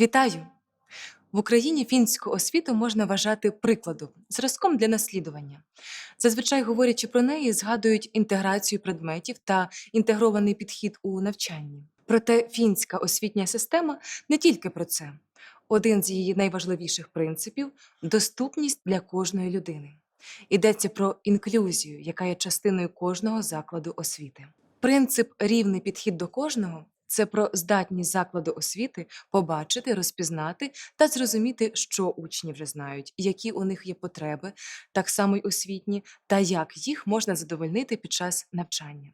Вітаю! В Україні фінську освіту можна вважати прикладом, зразком для наслідування. Зазвичай, говорячи про неї, згадують інтеграцію предметів та інтегрований підхід у навчанні. Проте фінська освітня система не тільки про це. Один з її найважливіших принципів доступність для кожної людини. Йдеться про інклюзію, яка є частиною кожного закладу освіти. Принцип рівний підхід до кожного це про здатність закладу освіти побачити, розпізнати та зрозуміти, що учні вже знають, які у них є потреби, так само й освітні, та як їх можна задовольнити під час навчання.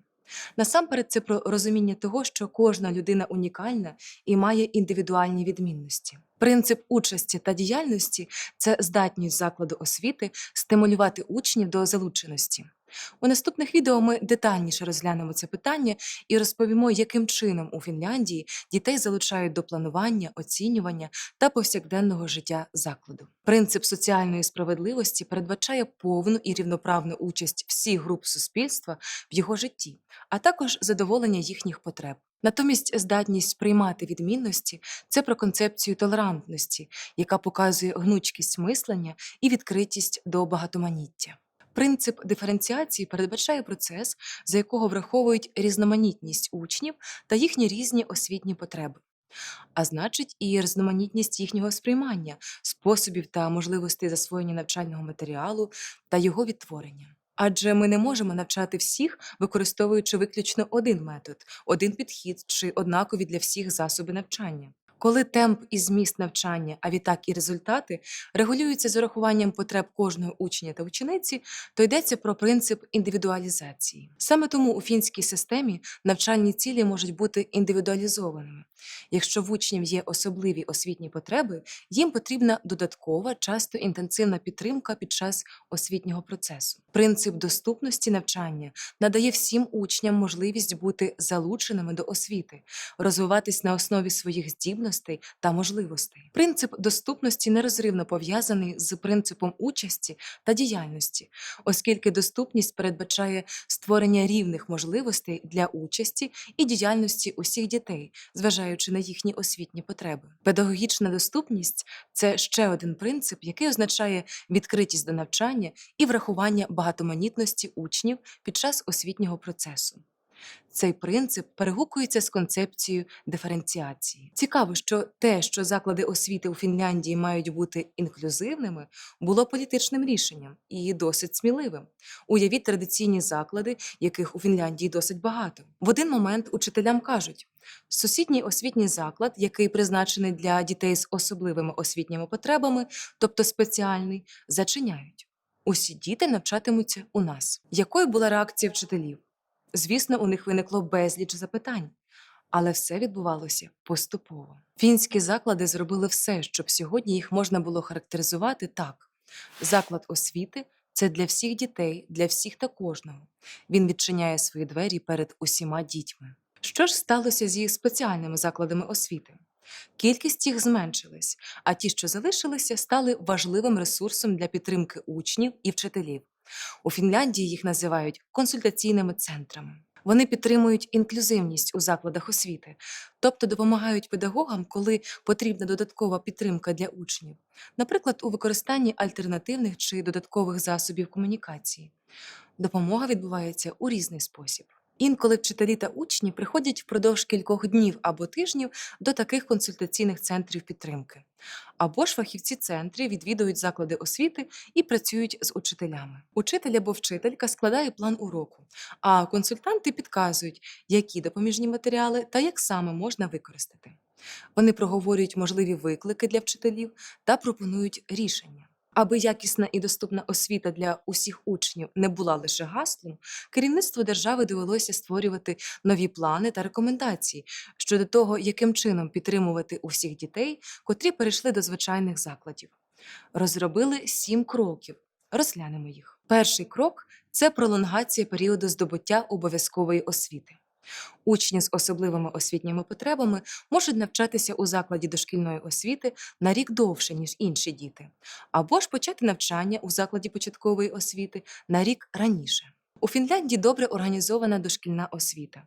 Насамперед, це про розуміння того, що кожна людина унікальна і має індивідуальні відмінності. Принцип участі та діяльності це здатність закладу освіти стимулювати учнів до залученості. У наступних відео ми детальніше розглянемо це питання і розповімо, яким чином у Фінляндії дітей залучають до планування, оцінювання та повсякденного життя закладу. Принцип соціальної справедливості передбачає повну і рівноправну участь всіх груп суспільства в його житті, а також задоволення їхніх потреб. Натомість здатність приймати відмінності це про концепцію толерантності, яка показує гнучкість мислення і відкритість до багатоманіття. Принцип диференціації передбачає процес, за якого враховують різноманітність учнів та їхні різні освітні потреби. А значить, і різноманітність їхнього сприймання, способів та можливостей засвоєння навчального матеріалу та його відтворення. Адже ми не можемо навчати всіх, використовуючи виключно один метод, один підхід чи однакові для всіх засоби навчання. Коли темп і зміст навчання, а відтак і результати регулюються з урахуванням потреб кожного учня та учениці, то йдеться про принцип індивідуалізації. Саме тому у фінській системі навчальні цілі можуть бути індивідуалізованими. Якщо в учнів є особливі освітні потреби, їм потрібна додаткова, часто інтенсивна підтримка під час освітнього процесу. Принцип доступності навчання надає всім учням можливість бути залученими до освіти, розвиватись на основі своїх здібностей та можливостей. Принцип доступності нерозривно пов'язаний з принципом участі та діяльності, оскільки доступність передбачає створення рівних можливостей для участі і діяльності усіх дітей, зважаючи на їхні освітні потреби. Педагогічна доступність це ще один принцип, який означає відкритість до навчання і врахування багатоманітності учнів під час освітнього процесу. Цей принцип перегукується з концепцією диференціації. Цікаво, що те, що заклади освіти у Фінляндії мають бути інклюзивними, було політичним рішенням і досить сміливим. Уявіть традиційні заклади, яких у Фінляндії досить багато. В один момент учителям кажуть: сусідній освітній заклад, який призначений для дітей з особливими освітніми потребами, тобто спеціальний, зачиняють. Усі діти навчатимуться у нас. Якою була реакція вчителів? Звісно, у них виникло безліч запитань, але все відбувалося поступово. Фінські заклади зробили все, щоб сьогодні їх можна було характеризувати так: заклад освіти це для всіх дітей, для всіх та кожного. Він відчиняє свої двері перед усіма дітьми. Що ж сталося з їх спеціальними закладами освіти? Кількість їх зменшилась, а ті, що залишилися, стали важливим ресурсом для підтримки учнів і вчителів. У Фінляндії їх називають консультаційними центрами. Вони підтримують інклюзивність у закладах освіти, тобто допомагають педагогам, коли потрібна додаткова підтримка для учнів, наприклад, у використанні альтернативних чи додаткових засобів комунікації. Допомога відбувається у різний спосіб. Інколи вчителі та учні приходять впродовж кількох днів або тижнів до таких консультаційних центрів підтримки. Або ж фахівці центрів відвідують заклади освіти і працюють з учителями. Учитель або вчителька складає план уроку, а консультанти підказують, які допоміжні матеріали та як саме можна використати. Вони проговорюють можливі виклики для вчителів та пропонують рішення. Аби якісна і доступна освіта для усіх учнів не була лише гаслом, керівництву держави довелося створювати нові плани та рекомендації щодо того, яким чином підтримувати усіх дітей, котрі перейшли до звичайних закладів. Розробили сім кроків. Розглянемо їх. Перший крок це пролонгація періоду здобуття обов'язкової освіти. Учні з особливими освітніми потребами можуть навчатися у закладі дошкільної освіти на рік довше, ніж інші діти, або ж почати навчання у закладі початкової освіти на рік раніше. У Фінляндії добре організована дошкільна освіта.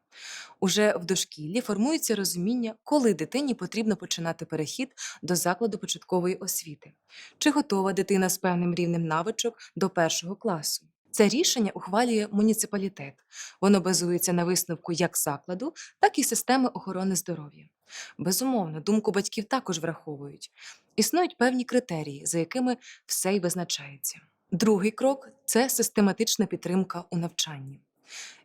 Уже в дошкіллі формується розуміння, коли дитині потрібно починати перехід до закладу початкової освіти, чи готова дитина з певним рівнем навичок до першого класу. Це рішення ухвалює муніципалітет. Воно базується на висновку як закладу, так і системи охорони здоров'я. Безумовно, думку батьків також враховують. Існують певні критерії, за якими все й визначається. Другий крок це систематична підтримка у навчанні.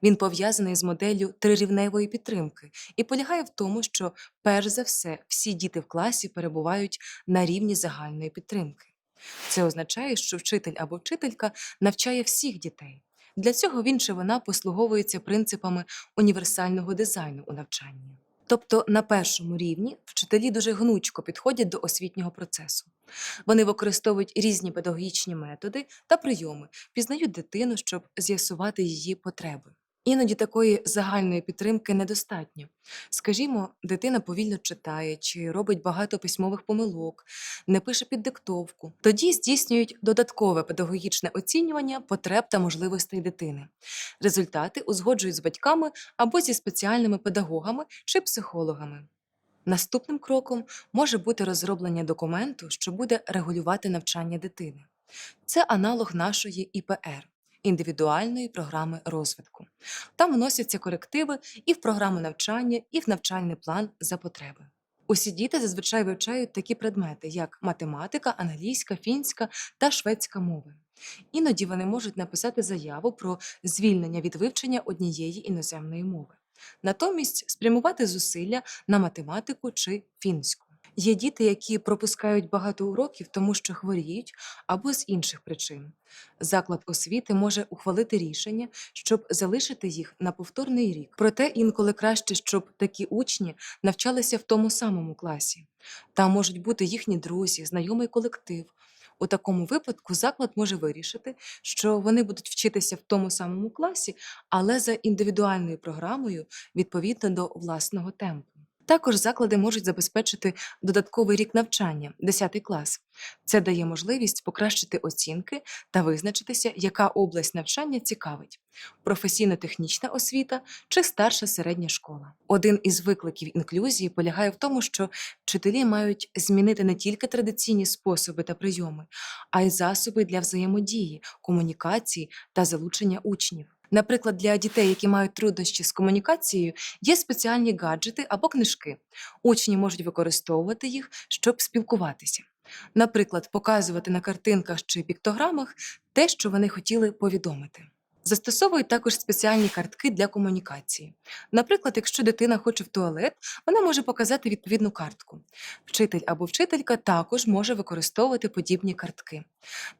Він пов'язаний з моделлю трирівневої підтримки і полягає в тому, що перш за все всі діти в класі перебувають на рівні загальної підтримки. Це означає, що вчитель або вчителька навчає всіх дітей. Для цього він чи вона послуговується принципами універсального дизайну у навчанні. Тобто на першому рівні вчителі дуже гнучко підходять до освітнього процесу. Вони використовують різні педагогічні методи та прийоми, пізнають дитину, щоб з'ясувати її потреби. Іноді такої загальної підтримки недостатньо. Скажімо, дитина повільно читає чи робить багато письмових помилок, не пише під диктовку. Тоді здійснюють додаткове педагогічне оцінювання потреб та можливостей дитини. Результати узгоджують з батьками або зі спеціальними педагогами чи психологами. Наступним кроком може бути розроблення документу, що буде регулювати навчання дитини. Це аналог нашої ІПР індивідуальної програми розвитку. Там вносяться корективи і в програму навчання, і в навчальний план за потреби. Усі діти зазвичай вивчають такі предмети, як математика, англійська, фінська та шведська мови. Іноді вони можуть написати заяву про звільнення від вивчення однієї іноземної мови, натомість спрямувати зусилля на математику чи фінську. Є діти, які пропускають багато уроків, тому що хворіють або з інших причин. Заклад освіти може ухвалити рішення, щоб залишити їх на повторний рік. Проте інколи краще, щоб такі учні навчалися в тому самому класі. Там можуть бути їхні друзі, знайомий колектив. У такому випадку заклад може вирішити, що вони будуть вчитися в тому самому класі, але за індивідуальною програмою відповідно до власного темпу. Також заклади можуть забезпечити додатковий рік навчання 10 клас. Це дає можливість покращити оцінки та визначитися, яка область навчання цікавить професійно-технічна освіта чи старша середня школа. Один із викликів інклюзії полягає в тому, що вчителі мають змінити не тільки традиційні способи та прийоми, а й засоби для взаємодії, комунікації та залучення учнів. Наприклад, для дітей, які мають труднощі з комунікацією, є спеціальні гаджети або книжки. Учні можуть використовувати їх, щоб спілкуватися. Наприклад, показувати на картинках чи піктограмах те, що вони хотіли повідомити. Застосовують також спеціальні картки для комунікації. Наприклад, якщо дитина хоче в туалет, вона може показати відповідну картку. Вчитель або вчителька також може використовувати подібні картки.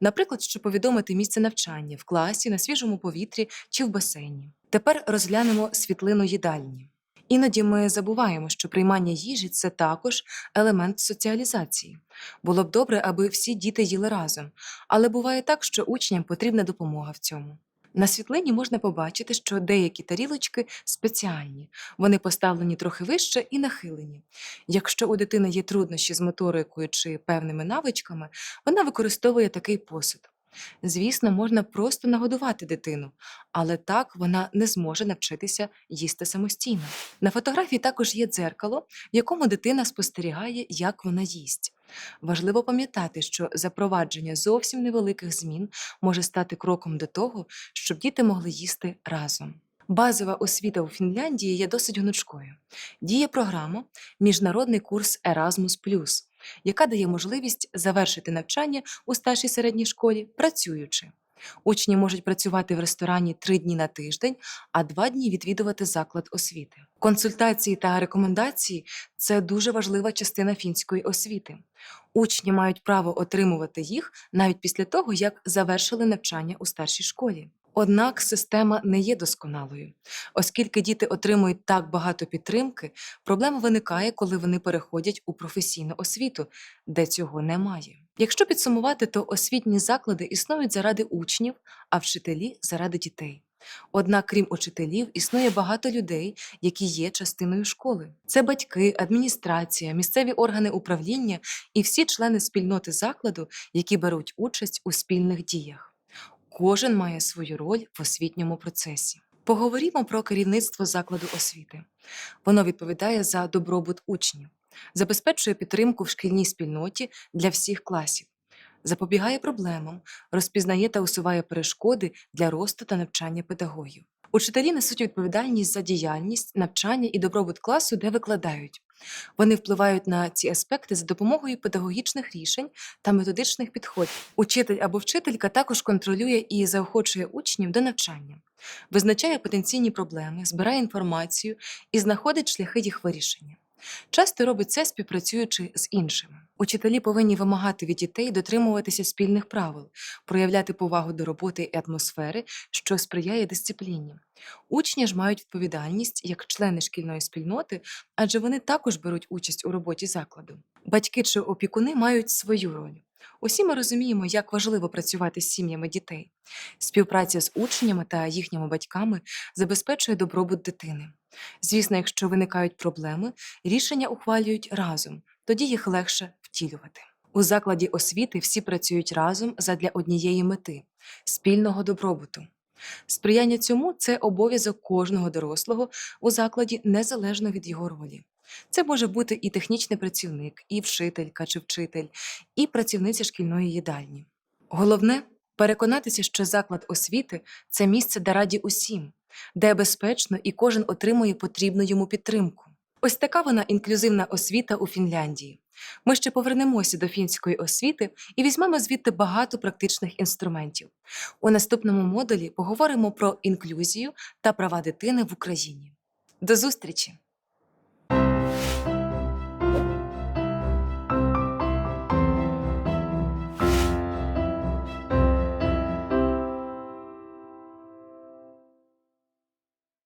Наприклад, щоб повідомити місце навчання в класі, на свіжому повітрі чи в басейні. Тепер розглянемо світлину їдальні. Іноді ми забуваємо, що приймання їжі це також елемент соціалізації. Було б добре, аби всі діти їли разом, але буває так, що учням потрібна допомога в цьому. На світлині можна побачити, що деякі тарілочки спеціальні, вони поставлені трохи вище і нахилені. Якщо у дитини є труднощі з моторикою чи певними навичками, вона використовує такий посуд. Звісно, можна просто нагодувати дитину, але так вона не зможе навчитися їсти самостійно. На фотографії також є дзеркало, в якому дитина спостерігає, як вона їсть. Важливо пам'ятати, що запровадження зовсім невеликих змін може стати кроком до того, щоб діти могли їсти разом. Базова освіта у Фінляндії є досить гнучкою. Діє програма Міжнародний курс Erasmus+, яка дає можливість завершити навчання у старшій середній школі працюючи. Учні можуть працювати в ресторані три дні на тиждень, а два дні відвідувати заклад освіти. Консультації та рекомендації це дуже важлива частина фінської освіти. Учні мають право отримувати їх навіть після того, як завершили навчання у старшій школі. Однак система не є досконалою, оскільки діти отримують так багато підтримки, проблема виникає, коли вони переходять у професійну освіту, де цього немає. Якщо підсумувати, то освітні заклади існують заради учнів, а вчителі заради дітей. Однак, крім учителів, існує багато людей, які є частиною школи. Це батьки, адміністрація, місцеві органи управління і всі члени спільноти закладу, які беруть участь у спільних діях. Кожен має свою роль в освітньому процесі. Поговоримо про керівництво закладу освіти. Воно відповідає за добробут учнів, забезпечує підтримку в шкільній спільноті для всіх класів, запобігає проблемам, розпізнає та усуває перешкоди для росту та навчання педагогів. Учителі несуть відповідальність за діяльність, навчання і добробут класу, де викладають. Вони впливають на ці аспекти за допомогою педагогічних рішень та методичних підходів. Учитель або вчителька також контролює і заохочує учнів до навчання, визначає потенційні проблеми, збирає інформацію і знаходить шляхи їх вирішення. Часто робить це співпрацюючи з іншими. Учителі повинні вимагати від дітей дотримуватися спільних правил, проявляти повагу до роботи і атмосфери, що сприяє дисципліні. Учні ж мають відповідальність як члени шкільної спільноти, адже вони також беруть участь у роботі закладу. Батьки чи опікуни мають свою роль. Усі ми розуміємо, як важливо працювати з сім'ями дітей. Співпраця з учнями та їхніми батьками забезпечує добробут дитини. Звісно, якщо виникають проблеми, рішення ухвалюють разом, тоді їх легше втілювати. У закладі освіти всі працюють разом задля однієї мети спільного добробуту. Сприяння цьому це обов'язок кожного дорослого у закладі незалежно від його ролі. Це може бути і технічний працівник, і вчителька чи вчитель, і працівниця шкільної їдальні. Головне переконатися, що заклад освіти це місце, де раді усім, де безпечно і кожен отримує потрібну йому підтримку. Ось така вона інклюзивна освіта у Фінляндії. Ми ще повернемося до фінської освіти і візьмемо звідти багато практичних інструментів. У наступному модулі поговоримо про інклюзію та права дитини в Україні. До зустрічі!